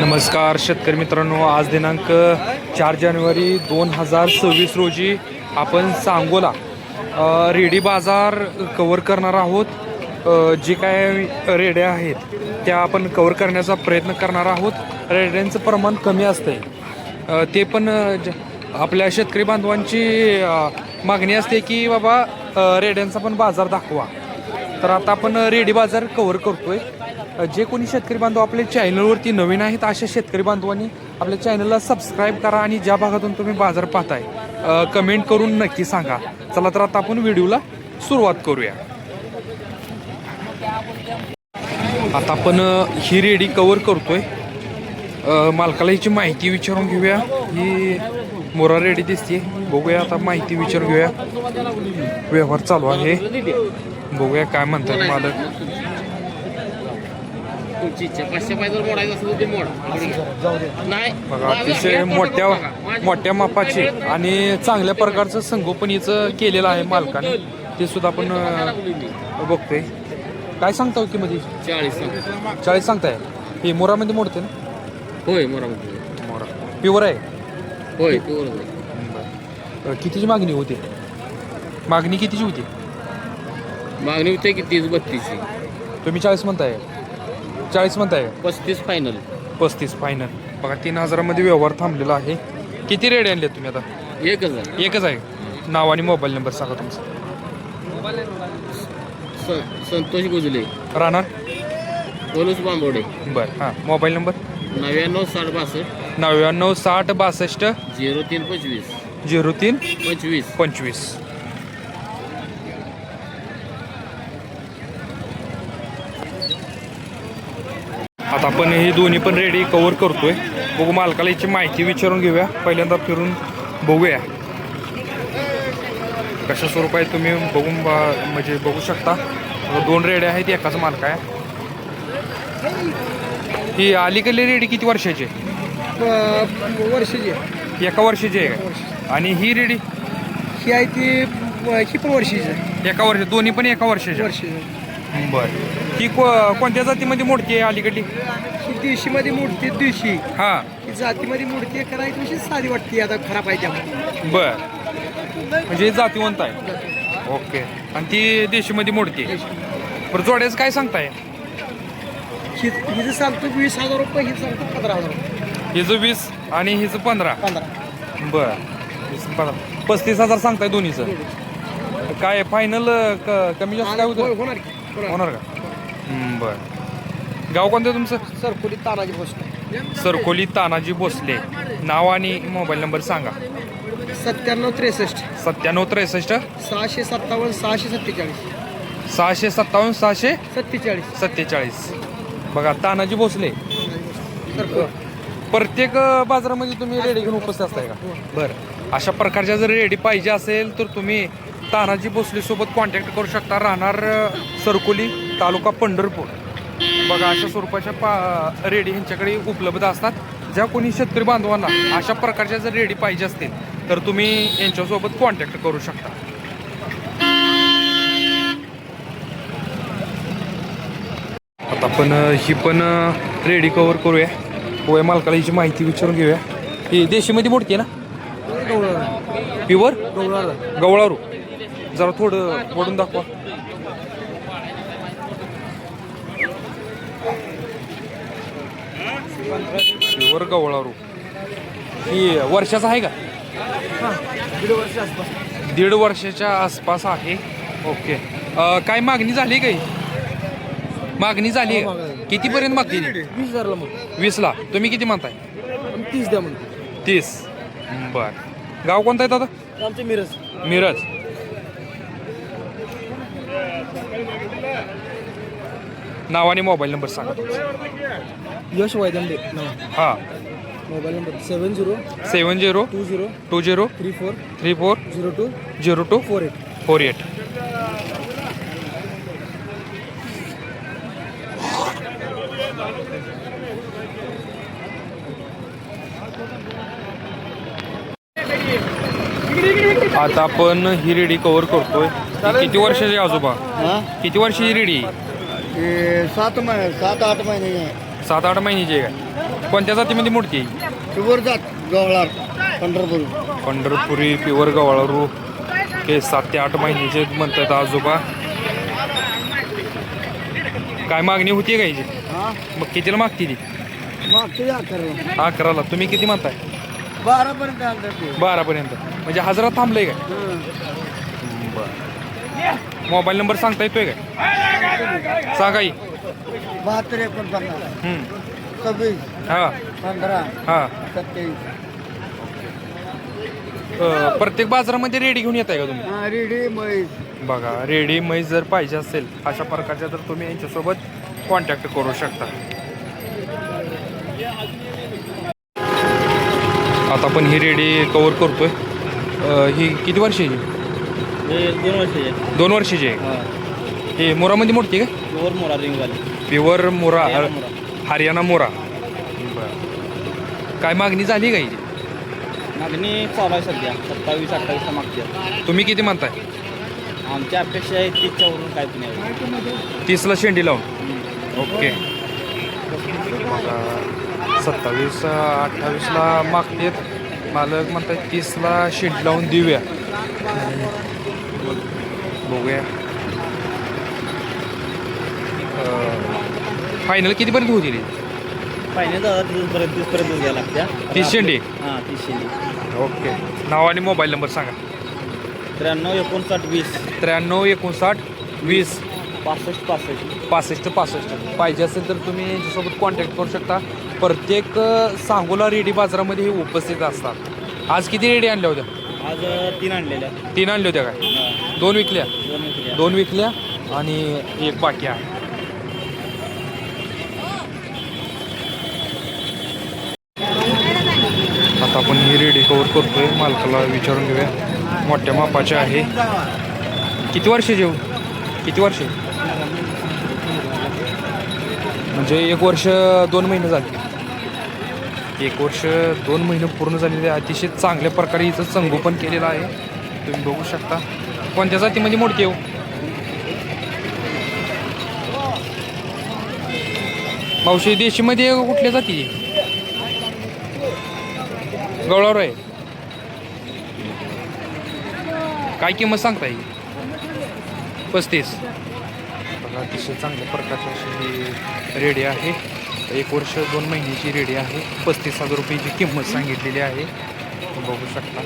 नमस्कार शेतकरी मित्रांनो आज दिनांक चार जानेवारी दोन हजार सव्वीस रोजी आपण सांगोला रेडी बाजार कवर करणार आहोत. जे काय रेड्या आहेत त्या आपण कवर करण्याचा प्रयत्न करणार आहोत. रेड्यांचं प्रमाण कमी असतं ते पण ज- आपल्या शेतकरी बांधवांची मागणी असते की बाबा रेड्यांचा पण बाजार दाखवा. तर आता आपण रेडी बाजार कवर करतोय. जे कोणी शेतकरी बांधव आपल्या चॅनलवरती नवीन आहेत अशा शेतकरी बांधवांनी आपल्या चॅनलला सबस्क्राईब करा आणि ज्या भागातून तुम्ही बाजार पाहताय कमेंट करून नक्की सांगा. चला तर आता आपण व्हिडिओला सुरुवात करूया. आता आपण ही रेडी कवर करतोय. मालकाला हिची माहिती विचारून घेऊया. ही मोरा रेडी दिसते बघूया आता माहिती विचारून घेऊया. व्यवहार चालू आहे. बघूया काय म्हणतात मालक. तुमची इच्छा. पाचशे पाय जर मोडायचं असेल तर ते मोड. नाही बघा अतिशय मोठ्या मोठ्या मापाचे आणि चांगल्या प्रकारचं संगोपनीचं केलेलं आहे मालकाने. ते सुद्धा आपण बघतोय. काय सांगता की मध्ये चाळीस चाळीस सांगताय. हे मोरामध्ये मोडते ना? होय मोरामध्ये. मोरा. प्युअर आहे? होय. अ, कितीची मागणी होती? मागणी कितीची होती? मागणी होते की तीस बत्तीसची. तुम्ही चाळीस म्हणताय. चाळीस म्हणताय पस्तीस फायनल पस्तीस फायनल बघा तीन हजारामध्ये व्यवहार थांबलेला आहे. किती रेडे आणले तुम्ही आता? एक हजार एकच आहे. नाव आणि मोबाईल नंबर सांगा तुमचा. स- संतोष गुजले. राहणार पोलूस बांबोडे. बरं हां. मोबाईल नंबर नव्याण्णव साठ बासष्ट. नव्याण्णव साठ बासष्ट. झिरो तीन पंचवीस. झिरो तीन पंचवीस. पंचवीस. आता आपण हे दोन्ही पण रेडी कव्हर करतोय. बघू मालकाला याची माहिती विचारून घेऊया. पहिल्यांदा फिरून बघूया. कशा स्वरूपात तुम्ही बघून बा- म्हणजे बघू शकता. दोन रेड्या आहेत एकाच मालक आहे. ही अलीकडली रेडी किती वर्षाची आहे? वर्षाची एका वर्षाची आहे का? आणि ही रेडी ही आहे ती ही पण वर्षाची आहे. एका वर्ष दोन्ही पण एका वर्षाच्या वर्षाची बर. ही को- कोणत्या जातीमध्ये मोडती आहे अलीकडली? ही दिवशीमध्ये मूर्ती दिवशी हा. ही जातीमध्ये मूर्ती करायची थोडीशी साधी वाटते आता खराब आहे त्यामुळे. बर. म्हणजे जातीवंत आहे. ओके. आणि ती देशीमध्ये मोडती आहे. बरं जोड्याचं काय सांगताय? ही हिचं सांगतो वीस हजार रुपये ही सांगतो पंधरा हजार रुपये. हिचं वीस आणि हिचं पंधरा. पंधरा. बर. वीस आणि पंधरा. पस्तीस हजार सांगताय दोन्हीचं. काय फायनल कमी जास्त काय होतं? होणार की होणार. का? बर. गाव कोणतं तुमचं? सरकोली तानाजी पोस्ट सरकोली तानाजी भोसले. नाव आणि मोबाईल नंबर सांगा. सत्त्याण्णव त्रेसष्ट. सत्त्याण्णव त्रेसष्ट. सहाशे सत्तावन्न सहाशे सत्तेचाळीस. सहाशे सत्तावन्न सहाशे सत्तेचाळीस. सत्तेचाळीस. बघा तानाजी भोसले. सरकोली. प्रत्येक बाजारामध्ये तुम्ही रेडी घेऊन उपस्थित असताय का? बरं. अशा प्रकारच्या जर रेडी पाहिजे असेल तर तुम्ही तानाजी भोसले सोबत कॉन्टॅक्ट करू शकता. राहणार सरकोली. तालुका पंढरपूर. बघा अशा स्वरूपाच्या पा रेडी ह्यांच्याकडे उपलब्ध असतात. ज्या कोणी शेतकरी बांधवांना अशा प्रकारच्या जर रेडी पाहिजे असतील तर तुम्ही यांच्यासोबत कॉन्टॅक्ट करू शकता. आता आपण अ, ही पण रेडी कवर करूया. होय मालकाला हिची माहिती विचारून घेऊया. ही देशीमध्ये मोडती ना? प्युअर गवळारू जरा थोडं ओढून दाखवा. प्युअर गवळारू ही वर्षाचा आहे का? दीड वर्षाच्या आसपास आहे. ओके. अ, काय मागणी झाली काही? मागणी झाली आहे? कितीपर्यंत मागते वीस हजारला मग वीसला. तुम्ही किती म्हणताय तीस द्या म्हणतो. तीस. बर. गाव कोणतं आहे दादा? आमचे मिरज. मिरज. नाव आणि मोबाईल नंबर सांगा तुमचा. यश वायदंडे हा. Mobile number seven zero seven zero two zero two zero three four three four zero two zero two four eight. Four eight. आता आपण ही रेडी कव्हर करतोय. ही किती वर्षाची आजोबा? किती वर्षाची रेडी? हे सात महिने सात आठ महिने सात आठ महिन्याची आहे काय कोणत्या जातीमध्ये आहे शुगर जात गवळार पंढरपूर. पंढरपुरी प्युअर गवाळारू. हे सात ते आठ महिन्याचे म्हणतात आजोबा. काय मागणी होती का याची? हा? मग कितीला मागती ती? मागतो अकरा अकराला. तुम्ही किती म्हणताय? बारा पर्यंत आणतात ते. बारापर्यंत म्हणजे हजारात थांबलंय काय हं. मोबाईल नंबर सांगता येतोय काय सांगा बहात्तर एकोणपन्नास. हम्म. सव्वीस. हा. पंधरा. हा. सत्यावीस अ, प्रत्येक बाजारामध्ये रेडी घेऊन येत आहे का तुम्ही? हा रेडी म्हैस. बघा रेडी म्हैस जर पाहिजे असेल अशा प्रकारच्या तर तुम्ही यांच्यासोबत कॉन्टॅक्ट करू शकता. आता आपण ही रेडी कवर करतोय. अ, ही किती वर्षाची? हे दोन वर्षाचे दोन वर्षाची आहे हा. हे मोरामध्ये मोडती का? प्युअर मोरा रिंगवाली प्युअर मोरा हरियाणा मोरा. हरियाणा मोरा. काय मागणी झाली का हिची? मागणी चालू आहे सध्या. सत्तावीस अठ्ठावीसला मागते तुम्ही किती म्हणताय आमची अपेक्षा आहे तीसच्या वरून काय पण नाही तीसला शेंडी लावून. ओके. सत्तावीस अठ्ठावीसला मागतेत. मालक म्हणतात तीसला शेंडी लावून देऊया. बघूया. फायनल कितीपर्यंत होती ती फायनल तीसपर्यंत तीसपर्यंत लागत्या. तीस शेंडी? हां तीस शेंडी. ओके. नाव आणि मोबाईल नंबर सांगा. त्र्याण्णव एकोणसाठ वीस. त्र्याण्णव एकोणसाठ वीस. पासष्ट पासष्ट. पासष्ट पासष्ट. पाहिजे असेल तर तुम्ही यांच्यासोबत कॉन्टॅक्ट करू शकता. प्रत्येक सांगोला रेडी बाजारामध्ये हे उपस्थित असतात. आज किती रेडी आणल्या होत्या? आज तीन आणलेल्या. तीन आणल्या होत्या काय? दोन विकल्या? दोन विकल्या. दोन विकल्या आणि एक बाकी आहे. आता आपण ही रेडी कवर करतोय. मालकाला विचारून घेऊया. मोठ्या मापाचे आहे. किती वर्ष जेव किती वर्ष? म्हणजे एक वर्ष दोन महिने झाले. एक वर्ष दोन महिने पूर्ण झालेले अतिशय चांगल्या प्रकारे हिचं संगोपन केलेलं आहे. तुम्ही बघू शकता. कोणत्या जातीमध्ये मोडते हो? मावशी देशीमध्ये कुठल्या जाती? गवळावर आहे. काय किंमत सांगता येईल पस्तीस. बघा अतिशय चांगल्या प्रकारची अशी रेडी आहे. एक वर्ष दोन महिन्याची रेडी आहे. पस्तीस हजार रुपयाची किंमत सांगितलेली आहे. बघू शकता.